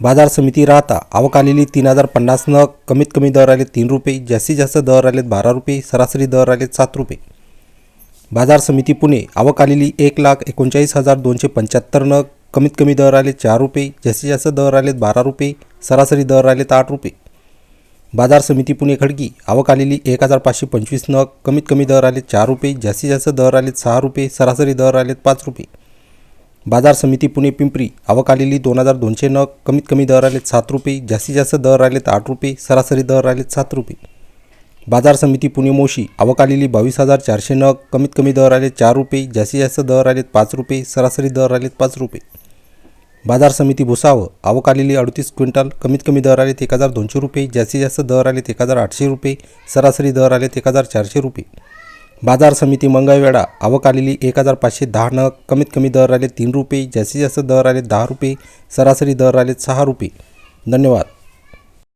बाजार समिती राहता आवक आलेली तीन हजार पन्नास नग कमीत कमी दर आले तीन रुपये जास्तीत जास्त दर आलेत बारा रुपये सरासरी दर आलेत सात रुपये. बाजार समिती पुणे आवक आलेली एक लाख एकोणचाळीस हजार दोनशे पंच्याहत्तर नग कमीत कमी दर आले चार रुपये जास्तीत जास्त दर आलेत बारा रुपये सरासरी दर आलेत आठ रुपये. बाजार समिती पुणे खडकी आवक आलेली एक हजार पाचशे पंचवीस नग कमीत कमी दर आले चार रुपये जास्तीत जास्त दर आलेत सहा रुपये सरासरी दर आलेत पाच रुपये. बाजार समिती पुणे पिंपरी आवक आलेली दोन हजार दोनशे नग कमीत कमी दर आलेत सात रुपये जास्तीत जास्त दर आलेत आठ रुपये सरासरी दर आलेत सात रुपये. बाजार समिती पुणे मोशी आवक आलेली बावीस हजार चारशे नग कमीत कमी दर आले चार रुपये जास्तीत जास्त दर आलेत पाच रुपये सरासरी दर आलेत पाच रुपये. बाजार समिती भुसावळ आवक आलेली अडतीस क्विंटल कमीत कमी दर आलेत एक हजार दोनशे रुपये जास्तीत जास्त दर आलेत एक हजार आठशे रुपये सरासरी दर आलेत एक हजार चारशे रुपये. बाजार समिती मंगळवेढा आवक आलेली एक हजार पाचशे दहा नग कमीत कमी दर आले तीन रुपये जास्तीत जास्त दर आले दहा रुपये सरासरी दर आले सहा रुपये. धन्यवाद.